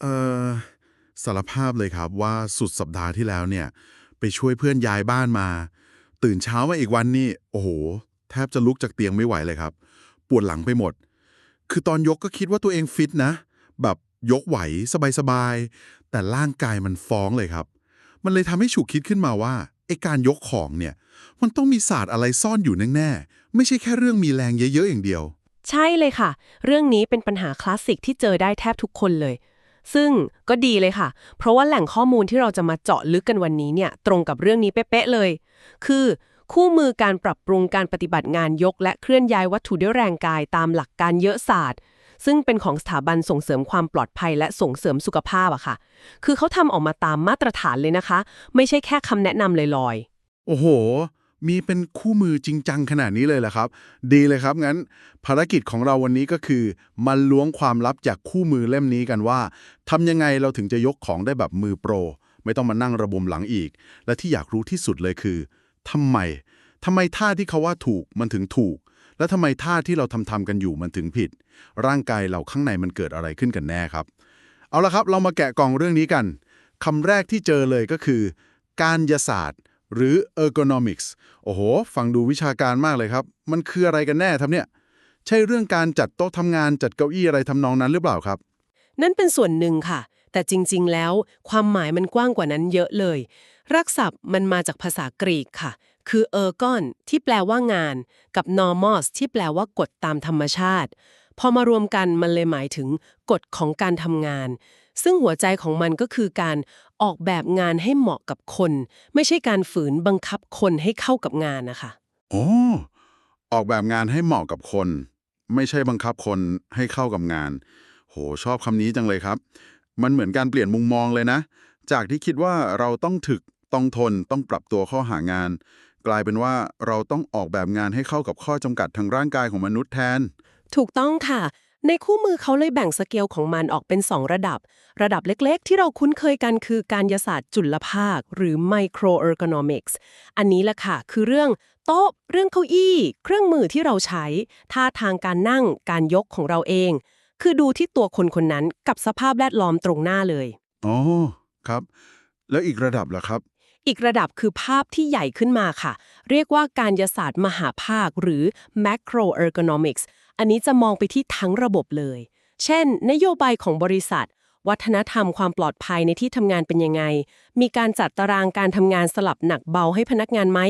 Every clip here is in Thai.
เอ่อสารภาพเลยครับว่าสุดสัปดาห์ที่แล้วเนี่ย ไปช่วยเพื่อนย้ายบ้านมา ตื่นเช้ามาอีกวันนี่ โอ้โห แทบจะลุกจากเตียงไม่ไหวเลยครับ ปวดหลังไปหมด คือตอนยกก็คิดว่าตัวเองฟิตนะ แบบยกไหวสบายๆ แต่ร่างกายมันฟ้องเลยครับ มันเลยทำให้ฉุกคิดขึ้นมาว่าไอการยกของเนี่ย มันต้องมีศาสตร์อะไรซ่อนอยู่แน่ๆไม่ใช่แค่เรื่องมีแรงเยอะๆอย่างเดียว ใช่เลยค่ะ เรื่องนี้เป็นปัญหาคลาสสิกที่เจอได้แทบทุกคนเลย ซึ่งก็ดีเลยค่ะ เพราะว่าแหล่งข้อมูลที่เราจะมาเจาะลึกกันวันนี้เนี่ยตรงกับเรื่องนี้เป๊ะๆเลย คือคู่มือการปรับปรุงการปฏิบัติงานยก และเคลื่อนย้ายวัตถุด้วยแรงกายตามหลักการเยอะศาสตร์ ซึ่งเป็นของสถาบันส่งเสริมความปลอดภัยและส่งเสริมสุขภาพอะค่ะ คือเขาทำออกมาตามมาตรฐานเลยนะคะ ไม่ใช่แค่คำแนะนำลอยๆ โอ้โห มีเป็นคู่มือจริงจังขนาดนี้เลยเหรอครับ ดีเลยครับงั้น ภารกิจของเราวันนี้ก็คือมาล้วงความลับจากคู่มือเล่มนี้กันว่าทำยังไงเราถึงจะยกของได้แบบมือโปร ไม่ต้องมานั่งระบมหลังอีก และที่อยากรู้ที่สุดเลยคือทำไมทำไมท่าที่เขาว่าถูกมันถึงถูก และทำไมท่าที่เราทำทำกันอยู่มันถึงผิด ร่างกายเราข้างในมันเกิดอะไรขึ้นกันแน่ครับ เอาละครับ เรามาแกะกล่องเรื่องนี้กันคำแรกที่เจอเลยก็คือ การยศาสตร์ หรือ ergonomics โอ้โห ฟังดูวิชาการมากเลยครับ มันคืออะไรกันแน่ครับเนี่ย ใช่เรื่องการจัดโต๊ะทำงานจัดเก้าอี้อะไรทำนองนั้นหรือเปล่าครับ นั่นเป็นส่วนหนึ่งค่ะ แต่จริง ๆ แล้ว ความหมายมันกว้างกว่านั้นเยอะเลย รักศัพท์มันมาจากภาษากรีกค่ะ คือ ergon ที่แปลว่างาน กับ normos ที่แปลว่ากฎตามธรรมชาติ พอมารวมกันมันเลยหมายถึงกฎของการทำงาน ซึ่งหัวใจของมันก็คือการออกแบบงานให้เหมาะกับคน ไม่ใช่การฝืนบังคับคนให้เข้ากับงานนะคะโอ้ออกแบบงานให้เหมาะกับคน ไม่ใช่บังคับคนให้เข้ากับงาน โหชอบคำนี้จังเลยครับ มันเหมือนการเปลี่ยนมุมมองเลยนะ จากที่คิดว่าเราต้องถึกต้องทนต้องปรับตัวเข้าหางาน กลายเป็นว่าเราต้องออกแบบงานให้เข้ากับข้อจำกัดทางร่างกายของมนุษย์แทน ถูกต้องค่ะ ในคู่มือเขาเลยแบ่งสเกลของมันออกเป็น 2 ระดับ ระดับเล็กๆ ที่เราคุ้นเคยกันคือการยศาสตร์จุลภาค หรือ microergonomics อันนี้แหละค่ะ คือเรื่องโต๊ะ เรื่องเก้าอี้ เครื่องมือที่เราใช้ ท่าทางการนั่ง การยกของเราเอง คือดูที่ตัวคนคนนั้นกับสภาพแวดล้อมตรงหน้าเลย อ๋อ ครับ แล้วอีกระดับล่ะครับอีกระดับคือภาพที่ใหญ่ขึ้นมาค่ะ เรียกว่าการยศาสตร์มหาภาคหรือ macroergonomics อันนี้จะมองไปที่ทั้งระบบเลย เช่น นโยบายของบริษัท วัฒนธรรมความปลอดภัยในที่ทำงานเป็นยังไง มีการจัดตารางการทำงานสลับหนักเบาให้พนักงานไหม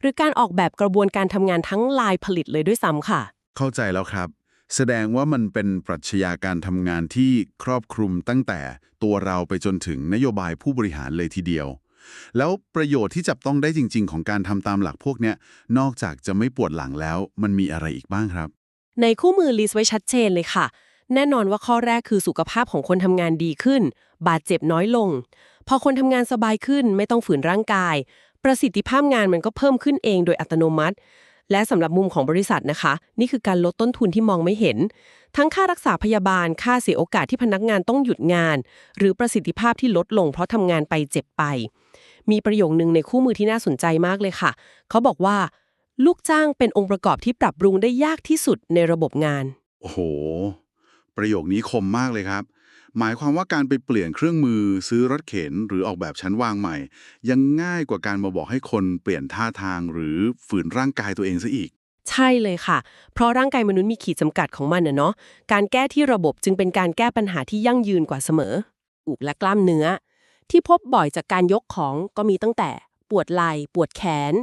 หรือการออกแบบกระบวนการทำงานทั้งลายผลิตเลยด้วยซ้ำค่ะ เข้าใจแล้วครับ แสดงว่ามันเป็นปรัชญาการทำงานที่ครอบคลุมตั้งแต่ตัวเราไปจนถึงนโยบายผู้บริหารเลยทีเดียวแล้วประโยชน์ที่จับต้องได้จริง ๆ ของการทำตามหลักพวกเนี้ยนอกจากจะไม่ปวดหลังแล้ว มันมีอะไรอีกบ้างครับ ในคู่มือลิสต์ไว้ชัดเจนเลยค่ะ แน่นอนว่าข้อแรกคือสุขภาพของคนทำงานดีขึ้น บาดเจ็บน้อยลง พอคนทำงานสบายขึ้นไม่ต้องฝืนร่างกาย ประสิทธิภาพงานมันก็เพิ่มขึ้นเองโดยอัตโนมัติ และสำหรับมุมของบริษัทนะคะ นี่คือการลดต้นทุนที่มองไม่เห็น ทั้งค่ารักษาพยาบาล ค่าเสียโอกาสที่พนักงานต้องหยุดงาน หรือประสิทธิภาพที่ลดลง เพราะทำงานไปเจ็บไป มีประโยคนึงในคู่มือที่น่าสนใจมากเลยค่ะ เขาบอกว่า ลูกจ้างเป็นองค์ประกอบที่ปรับปรุงได้ยากที่สุดในระบบงาน โอ้โห ประโยคนี้คมมากเลยครับ หมายความว่าการไปเปลี่ยนเครื่องมือซื้อรถเข็นหรือออกแบบชั้นวางใหม่ ยังง่ายกว่าการมาบอกให้คนเปลี่ยนท่าทางหรือฝืนร่างกายตัวเองซะอีก ใช่เลยค่ะ เพราะร่างกายมนุษย์มีขีดจำกัดของมันนะเนาะ การแก้ที่ระบบจึงเป็นการแก้ปัญหาที่ยั่งยืนกว่าเสมอ อุกและกล้ามเนื้อ ที่พบบ่อยจากการยกของก็มีตั้งแต่ ปวดไหล่ปวดแขน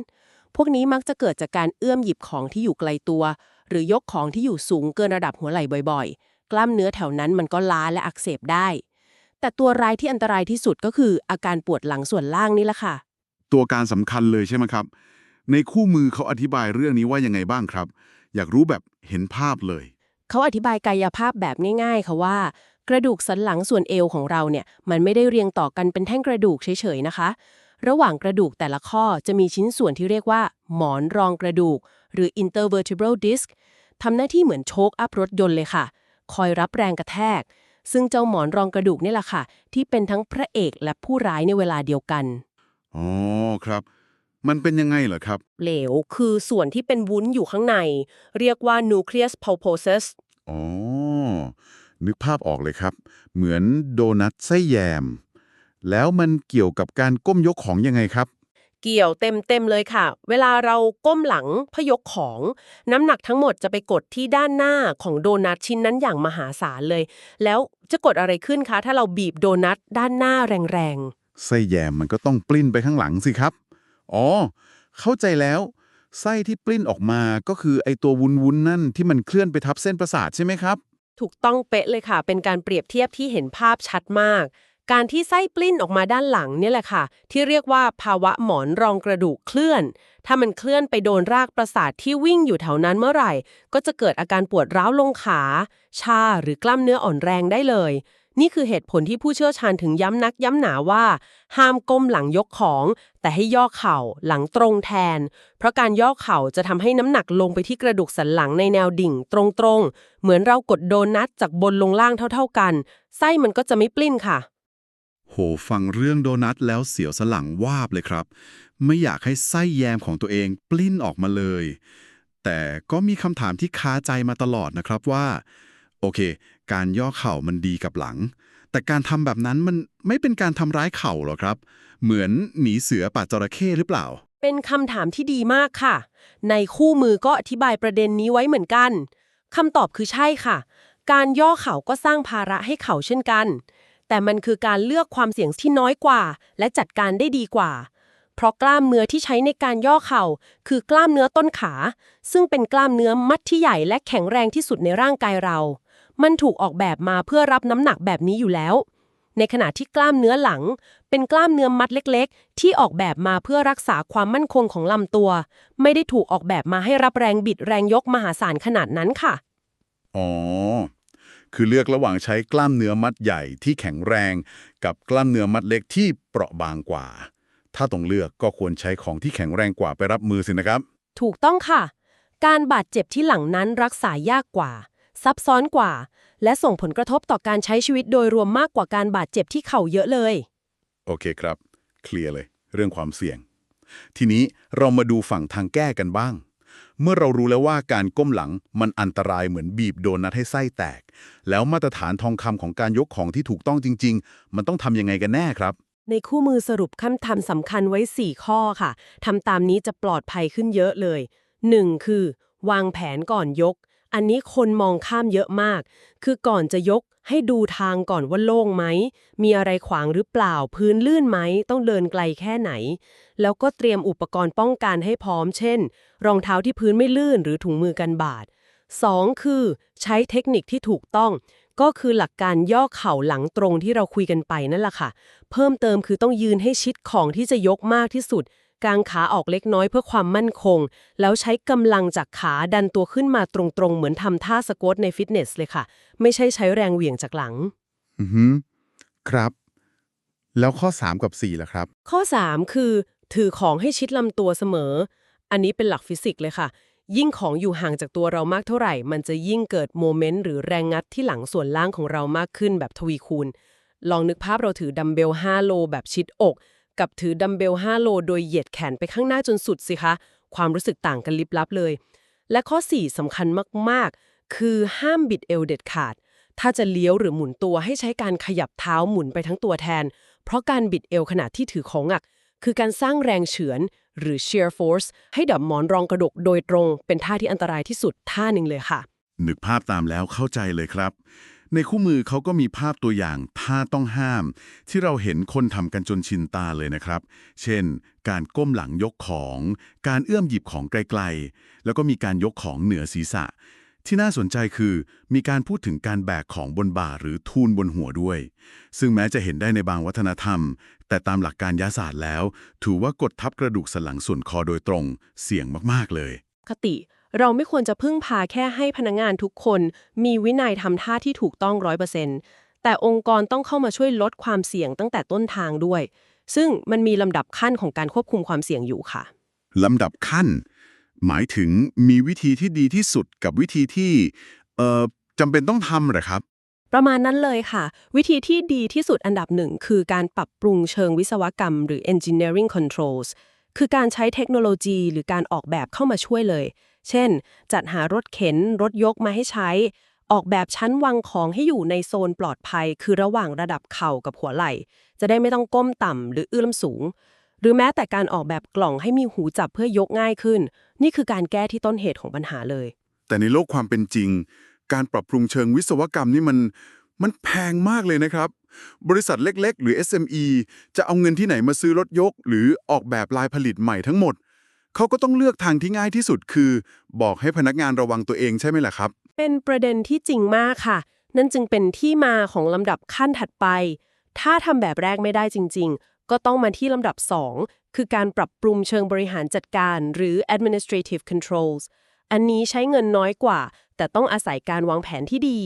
พวกนี้มักจะเกิดจากการเอื้อมหยิบของที่อยู่ไกลตัว หรือยกของที่อยู่สูงเกินระดับหัวไหล่บ่อย ๆ กล้ามเนื้อแถวนั้นมันก็ล้าและอักเสบได้ แต่ตัวร้ายที่อันตรายที่สุดก็คืออาการปวดหลังส่วนล่างนี่แหละค่ะ ตัวการสำคัญเลยใช่ไหมครับ ในคู่มือเขาอธิบายเรื่องนี้ว่ายังไงบ้างครับ อยากรู้แบบเห็นภาพเลย เขาอธิบายกายภาพแบบง่ายๆค่ะว่า กระดูกสันหลังส่วนเอวของเราเนี่ยมันไม่ได้เรียงต่อกันเป็นแท่งกระดูกเฉยๆนะคะ ระหว่างกระดูกแต่ละข้อจะมีชิ้นส่วนที่เรียกว่า หมอนรองกระดูก หรือ intervertebral disc ทำหน้าที่เหมือนโชคอัพรถยนต์เลยค่ะ คอยรับแรงกระแทก ซึ่งเจ้าหมอนรองกระดูกนี่แหละค่ะ ที่เป็นทั้งพระเอกและผู้ร้ายในเวลาเดียวกัน อ๋อครับ มันเป็นยังไงเหรอครับ เหลวคือส่วนที่เป็นวุ้นอยู่ข้างใน เรียกว่า nucleus pulposus อ๋อ นึกภาพออกเลยครับ เหมือนโดนัทไส้แยม แล้วมันเกี่ยวกับการก้มยกของยังไงครับ เกี่ยวเต็มเต็มๆเลยค่ะ เวลาเราก้มหลังเพื่อยกของ น้ำหนักทั้งหมดจะไปกดที่ด้านหน้าของโดนัทชิ้นนั้นอย่างมหาศาลเลย แล้วจะกดอะไรขึ้นคะ ถ้าเราบีบโดนัทด้านหน้าแรงไส้แยมมันก็ต้องปลิ้นไปข้างหลังสิครับ อ๋อ เข้าใจแล้วไส้ที่ปลิ้นออกมาก็คือไอตัววุ้นๆนั่นที่มันเคลื่อนไปทับเส้นประสาทใช่ไหมครับๆถูกต้องเป๊ะเลยค่ะ เป็นการเปรียบเทียบที่เห็นภาพชัดมาก การที่ไส้ปลิ้นออกมาด้านหลังเนี่ยแหละค่ะ ที่เรียกว่าภาวะหมอนรองกระดูกเคลื่อน ถ้ามันเคลื่อนไปโดนรากประสาทที่วิ่งอยู่แถวนั้นเมื่อไหร่ ก็จะเกิดอาการปวดร้าวลงขา ชาหรือกล้ามเนื้ออ่อนแรงได้เลย นี่คือเหตุผลที่ผู้เชี่ยวชาญถึงย้ำนักย้ำหนาว่า ห้ามก้มหลังยกของ แต่ให้ย่อเข่าหลังตรงแทน เพราะการย่อเข่าจะทำให้น้ำหนักลงไปที่กระดูกสันหลังในแนวดิ่งตรงๆ เหมือนเรากดโดนัทจากบนลงล่างเท่า ๆกัน ไส้มันก็จะไม่ปลิ้นค่ะ โหฟังเรื่องโดนัทแล้วเสียวสลังวาบเลยครับ ไม่อยากให้ไส้แยมของตัวเองปลิ้นออกมาเลย แต่ก็มีคำถามที่คาใจมาตลอดนะครับว่า โอเค การย่อเข่ามันดีกับหลัง แต่การทำแบบนั้นมันไม่เป็นการทำร้ายเข่าหรอครับ เหมือนหนีเสือป่าจระเข้หรือเปล่า เป็นคำถามที่ดีมากค่ะ ในคู่มือก็อธิบายประเด็นนี้ไว้เหมือนกันคำตอบคือใช่ค่ะ การย่อเข่าก็สร้างภาระให้เข่าเช่นกัน แต่มันคือการเลือกความเสี่ยงที่น้อยกว่า และจัดการได้ดีกว่า เพราะกล้ามเนื้อที่ใช้ในการย่อเข่า คือกล้ามเนื้อต้นขา ซึ่งเป็นกล้ามเนื้อมัดที่ใหญ่และแข็งแรงที่สุดในร่างกายเรา มันถูกออกแบบมาเพื่อรับน้ำหนักแบบนี้อยู่แล้ว ในขณะที่กล้ามเนื้อหลัง เป็นกล้ามเนื้อมัดเล็ก ๆ ที่ออกแบบมาเพื่อรักษาความมั่นคงของลำตัว ไม่ได้ถูกออกแบบมาให้รับแรงบิดแรงยกมหาศาลขนาดนั้นค่ะ อ๋อ คือเลือกระหว่างใช้กล้ามเนื้อมัดใหญ่ที่แข็งแรง กับกล้ามเนื้อมัดเล็กที่เปราะบางกว่า ถ้าต้องเลือกก็ควรใช้ของที่แข็งแรงกว่าไปรับมือสินะครับ ถูกต้องค่ะ การบาดเจ็บที่หลังนั้นรักษายากกว่า ซับซ้อนกว่า และส่งผลกระทบต่อการใช้ชีวิตโดยรวมมากกว่าการบาดเจ็บที่เข่าเยอะเลย โอเคครับ เคลียร์เลย เรื่องความเสี่ยง ทีนี้เรามาดูฝั่งทางแก้กันบ้าง เมื่อเรารู้แล้วว่าการก้มหลังมันอันตรายเหมือนบีบโดนัทให้ไส้แตก แล้วมาตรฐานทองคำของการยกของที่ถูกต้องจริง ๆ มันต้องทำยังไงกันแน่ครับ ในคู่มือสรุปคำทำสำคัญไว้ 4 ข้อค่ะทำตามนี้จะปลอดภัยขึ้นเยอะเลย 1. คือ วางแผนก่อนยก อันนี้คนมองข้ามเยอะมาก คือก่อนจะยก ให้ดูทางก่อนว่าโล่งไหม มีอะไรขวางหรือเปล่า พื้นลื่นไหม ต้องเดินไกลแค่ไหน แล้วก็เตรียมอุปกรณ์ป้องกันให้พร้อม เช่น รองเท้าที่พื้นไม่ลื่นหรือถุงมือกันบาด 2. คือ ใช้เทคนิคที่ถูกต้อง ก็คือหลักการย่อเข่าหลังตรงที่เราคุยกันไปนั่นแหละค่ะ เพิ่มเติมคือต้องยืนให้ชิดของที่จะยกมากที่สุด กางขาออกเล็กน้อยเพื่อความมั่นคง แล้วใช้กำลังจากขาดันตัวขึ้นมาตรงๆ เหมือนทำท่าสควอตในฟิตเนสเลยค่ะ ไม่ใช่ใช้แรงเหวี่ยงจากหลัง อือฮึครับ แล้วข้อ 3 กับ 4ล่ะครับ ข้อ 3 คือ ถือของให้ชิดลำตัวเสมอ อันนี้เป็นหลักฟิสิกส์เลยค่ะ ยิ่งของอยู่ห่างจากตัวเรามากเท่าไหร่ มันจะยิ่งเกิดโมเมนต์หรือแรงงัดที่หลังส่วนล่างของเรามากขึ้นแบบทวีคูณ ลองนึกภาพเราถือดัมเบล5โลแบบชิดอก กับถือดัมเบล5โลโดยเหยียดแขนไปข้างหน้าจนสุดสิคะ ความรู้สึกต่างกันลิบลับเลย และข้อ 4สำคัญมากๆ คือห้ามบิดเอวเด็ดขาด ถ้าจะเลี้ยวหรือหมุนตัวให้ใช้การขยับเท้าหมุนไปทั้งตัวแทน เพราะการบิดเอวขณะที่ถือของหนัก คือการสร้างแรงเฉือน หรือ shear force ให้ดับหมอนรองกระดกโดยตรง เป็นท่าที่อันตรายที่สุดท่าหนึ่งเลยค่ะ นึกภาพตามแล้วเข้าใจเลยครับ ในคู่มือเขาก็มีภาพตัวอย่างท่าต้องห้าม ที่เราเห็นคนทำกันจนชินตาเลยนะครับ เช่น การก้มหลังยกของ การเอื้อมหยิบของไกลๆ แล้วก็มีการยกของเหนือศีรษะ ที่น่าสนใจคือ มีการพูดถึงการแบกของบนบ่าหรือทูลบนหัวด้วย ซึ่งแม้จะเห็นได้ในบางวัฒนธรรม แต่ตามหลักการยาศาสตร์แล้ว ถือว่ากดทับกระดูกสันหลังส่วนคอโดยตรง เสี่ยงมากๆเลย คติ เราไม่ควรจะพึ่งพาแค่ให้พนักงานทุกคน มีวินัยทำท่าที่ถูกต้องร้อยเปอร์เซ็นต์แต่องค์กรต้องเข้ามาช่วยลดความเสี่ยงตั้งแต่ต้นทางด้วย ซึ่งมันมีลำดับขั้นของการควบคุมความเสี่ยงอยู่ค่ะลำดับขั้น หมายถึงมีวิธีที่ดีที่สุดกับวิธีที่เอ่อจำเป็นต้องทำเหรอครับ ประมาณนั้นเลยค่ะ วิธีที่ดีที่สุดอันดับหนึ่งคือการปรับปรุงเชิงวิศวกรรม หรือ engineering controls คือการใช้เทคโนโลยี หรือการออกแบบเข้ามาช่วยเลย เช่น จัดหารถเข็นรถยกมาให้ใช้ ออกแบบชั้นวางของให้อยู่ในโซนปลอดภัย คือระหว่างระดับเข่ากับหัวไหล่ จะได้ไม่ต้องก้มต่ำหรือเอื้อมสูง หรือแม้แต่การออกแบบกล่องให้มีหูจับเพื่อยกง่ายขึ้น นี่คือการแก้ที่ต้นเหตุของปัญหาเลย แต่ในโลกความเป็นจริง การปรับปรุงเชิงวิศวกรรมนี่มันมันแพงมากเลยนะครับ บริษัทเล็ก ๆ หรือ SME จะเอาเงินที่ไหนมาซื้อรถยก หรือออกแบบลายผลิตใหม่ทั้งหมด เขาก็ต้องเลือกทางที่ง่ายที่สุดคือ บอกให้พนักงานระวังตัวเองใช่ไหมล่ะครับ เป็นประเด็นที่จริงมากค่ะ นั่นจึงเป็นที่มาของลำดับขั้นถัดไป ถ้าทำแบบแรกไม่ได้จริง ๆ ก็ต้องมาที่ลำดับ 2 คือการปรับปรุงเชิงบริหารจัดการ หรือ administrative controls อันนี้ใช้เงินน้อยกว่า แต่ต้องอาศัยการวางแผนที่ดี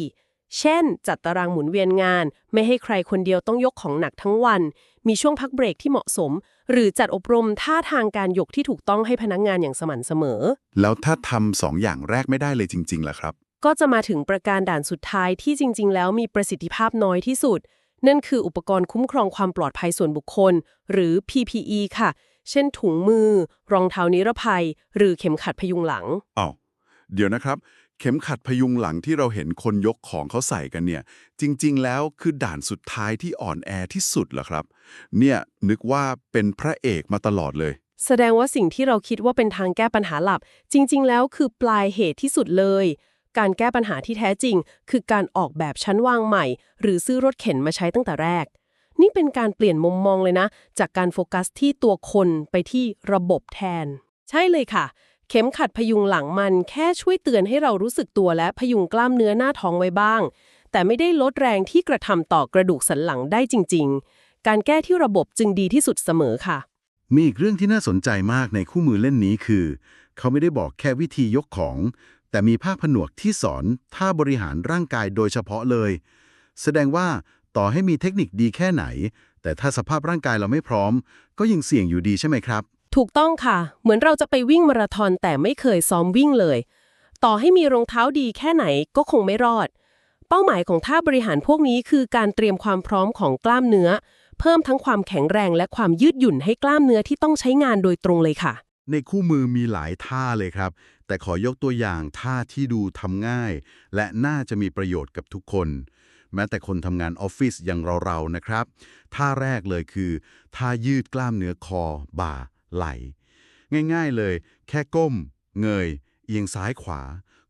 เช่น จัดตารางหมุนเวียนงาน ไม่ให้ใครคนเดียวต้องยกของหนักทั้งวัน มีช่วงพักเบรกที่เหมาะสม หรือจัดอบรมท่าทางการยกที่ถูกต้องให้พนักงานอย่างสม่ำเสมอ แล้วถ้าทำสองอย่างแรกไม่ได้เลยจริงๆล่ะครับ ก็จะมาถึงประการด่านสุดท้ายที่จริง ๆ แล้วมีประสิทธิภาพน้อยที่สุด นั่นคืออุปกรณ์คุ้มครองความปลอดภัยส่วนบุคคล หรือ PPE ค่ะ เช่น ถุงมือ รองเท้านิรภัย หรือเข็มขัดพยุงหลังอ้าว เดี๋ยวนะครับ เข็มขัดพยุงหลังที่เราเห็นคนยกของเขาใส่กันเนี่ย จริงๆ แล้วคือด่านสุดท้ายที่อ่อนแอที่สุดเหรอครับ เนี่ยนึกว่าเป็นพระเอกมาตลอดเลย แสดงว่าสิ่งที่เราคิดว่าเป็นทางแก้ปัญหาหลับจริง ๆ แล้วคือปลายเหตุที่สุดเลย การแก้ปัญหาที่แท้จริง คือการออกแบบชั้นวางใหม่ หรือซื้อรถเข็นมาใช้ตั้งแต่แรก นี่เป็นการเปลี่ยนมุมมองเลยนะ จากการโฟกัสที่ตัวคนไปที่ระบบแทน ใช่เลยค่ะ เข็มขัดพยุงหลังมันแค่ช่วยเตือนให้เรารู้สึกตัวและพยุงกล้ามเนื้อหน้าท้องไว้บ้าง แต่ไม่ได้ลดแรงที่กระทำต่อกระดูกสันหลังได้จริง ๆ การแก้ที่ระบบจึงดีที่สุดเสมอค่ะ มีอีกเรื่องที่น่าสนใจมากในคู่มือเล่นนี้คือ เขาไม่ได้บอกแค่วิธียกของ แต่มีภาคผนวกที่สอนท่าบริหารร่างกายโดยเฉพาะเลย แสดงว่าต่อให้มีเทคนิคดีแค่ไหน แต่ถ้าสภาพร่างกายเราไม่พร้อม ก็ยังเสี่ยงอยู่ดีใช่ไหมครับ ถูกต้องค่ะ เหมือนเราจะไปวิ่งมาราธอนแต่ไม่เคยซ้อมวิ่งเลย ต่อให้มีรองเท้าดีแค่ไหนก็คงไม่รอด เป้าหมายของท่าบริหารพวกนี้คือการเตรียมความพร้อมของกล้ามเนื้อ เพิ่มทั้งความแข็งแรงและความยืดหยุ่นให้กล้ามเนื้อที่ต้องใช้งานโดยตรงเลยค่ะ ในคู่มือมีหลายท่าเลยครับ แต่ขอยกตัวอย่างท่าที่ดูทำง่าย และน่าจะมีประโยชน์กับทุกคนแม้แต่คนทำงานออฟฟิศอย่างเราๆนะครับ ท่าแรกเลยคือ ท่ายืดกล้ามเนื้อคอบ่า ไหล ง่ายๆเลย แค่ก้ม เงย เอียงซ้ายขวา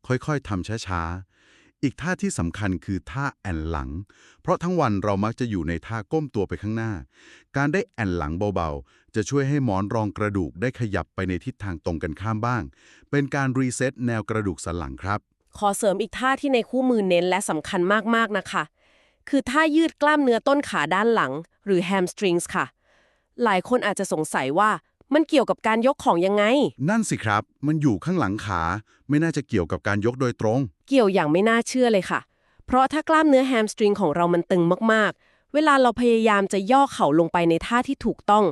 ค่อยๆทำช้าๆ อีกท่าที่สำคัญคือท่าแอนหลัง เพราะทั้งวันเรามักจะอยู่ในท่าก้มตัวไปข้างหน้า การได้แอนหลังเบาๆ จะช่วยให้หมอนรองกระดูกได้ขยับไปในทิศทางตรงกันข้ามบ้าง เป็นการรีเซ็ตแนวกระดูกสันหลังครับ ขอเสริมอีกท่าที่ในคู่มือเน้นและสำคัญมากๆนะคะ คือท่ายืดกล้ามเนื้อต้นขาด้านหลัง หรือ hamstrings ค่ะหลายคนอาจจะสงสัยว่า มันเกี่ยวกับการยกของยังไง นั่นสิครับ มันอยู่ข้างหลังขา ไม่น่าจะเกี่ยวกับการยกโดยตรง เกี่ยวอย่างไม่น่าเชื่อเลยค่ะ เพราะถ้ากล้ามเนื้อแฮมสตริงของเรามันตึงมากๆ เวลาเราพยายามจะย่อเข่าลงไปในท่าที่ถูกต้อง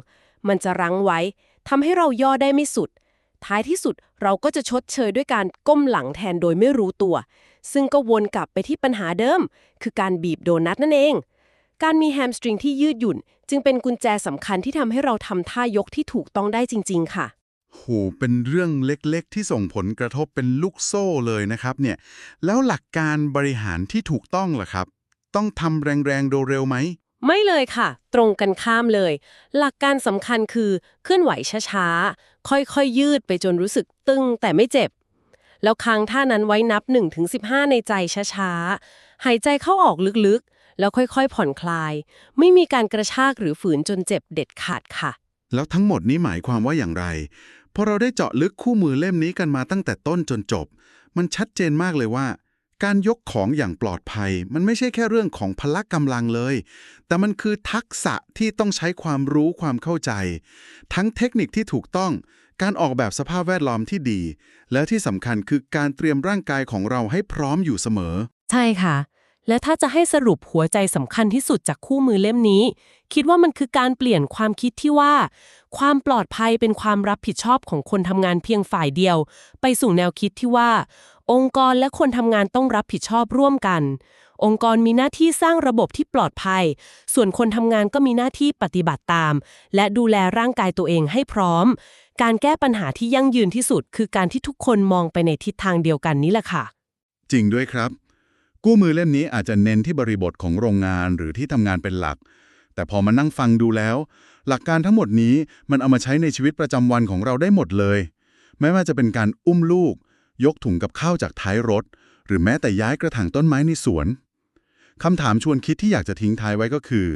มันจะรั้งไว้ทำให้เราย่อได้ไม่สุด ท้ายที่สุดเราก็จะชดเชยด้วยการก้มหลังแทนโดยไม่รู้ตัว ซึ่งก็วนกลับไปที่ปัญหาเดิม คือการบีบโดนัทนั่นเอง การมีแฮมสตริงที่ยืดหยุ่น จึงเป็นกุญแจสำคัญที่ทำให้เราทำท่ายกที่ถูกต้องได้จริง ๆ ค่ะ โห เป็นเรื่องเล็กๆ ที่ส่งผลกระทบเป็นลูกโซ่เลยนะครับเนี่ย แล้วหลักการบริหารที่ถูกต้องล่ะครับ ต้องทำแรงๆโดเร็วไหม ไม่เลยค่ะ ตรงกันข้ามเลย หลักการสำคัญคือเคลื่อนไหวช้าๆ ค่อยๆยืดไปจนรู้สึกตึงแต่ไม่เจ็บ แล้วค้างท่านั้นไว้นับ 1-15 ในใจช้าๆ หายใจเข้าออกลึกๆ แล้วค่อยๆ ผ่อนคลาย ไม่มีการกระชากหรือฝืนจนเจ็บเด็ดขาดค่ะ แล้วทั้งหมดนี้หมายความว่าอย่างไร พอเราได้เจาะลึกคู่มือเล่มนี้กันมาตั้งแต่ต้นจนจบ มันชัดเจนมากเลยว่า การยกของอย่างปลอดภัย มันไม่ใช่แค่เรื่องของพละกำลังเลย แต่มันคือทักษะที่ต้องใช้ความรู้ความเข้าใจ ทั้งเทคนิคที่ถูกต้องการออกแบบสภาพแวดล้อมที่ดี และที่สำคัญคือการเตรียมร่างกายของเราให้พร้อมอยู่เสมอ ใช่ค่ะ และถ้าจะให้สรุปหัวใจสำคัญที่สุดจากคู่มือเล่มนี้ คิดว่ามันคือการเปลี่ยนความคิดที่ว่า ความปลอดภัยเป็นความรับผิดชอบของคนทำงานเพียงฝ่ายเดียว ไปสู่แนวคิดที่ว่า องค์กรและคนทำงานต้องรับผิดชอบร่วมกัน องค์กรมีหน้าที่สร้างระบบที่ปลอดภัย ส่วนคนทำงานก็มีหน้าที่ปฏิบัติตาม และดูแลร่างกายตัวเองให้พร้อม การแก้ปัญหาที่ยั่งยืนที่สุด คือการที่ทุกคนมองไปในทิศทางเดียวกันนี้แหละค่ะ จริงด้วยครับ กู้มือเล่มนี้อาจจะเน้นที่บริบทของโรงงานหรือที่ทำงานเป็นหลัก แต่พอมานั่งฟังดูแล้ว หลักการทั้งหมดนี้มันเอามาใช้ในชีวิตประจำวันของเราได้หมดเลย ไม่ว่าจะเป็นการอุ้มลูก ยกถุงกับข้าวจากท้ายรถ หรือแม้แต่ย้ายกระถางต้นไม้ในสวนคำถามชวนคิดที่อยากจะทิ้งท้ายไว้ก็คือ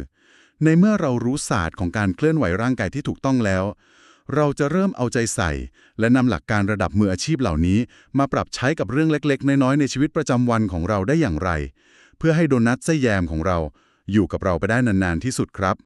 ในเมื่อเรารู้ศาสตร์ของการเคลื่อนไหวร่างกายที่ถูกต้องแล้ว เราจะเริ่มเอาใจใส่ และนำหลักการระดับมืออาชีพเหล่านี้ มาปรับใช้กับเรื่องเล็กๆ น้อยๆ ในชีวิตประจำวันของเราได้อย่างไร เพื่อให้โดนัทไส้แยมของเราอยู่กับเราไปได้นานๆที่สุดครับ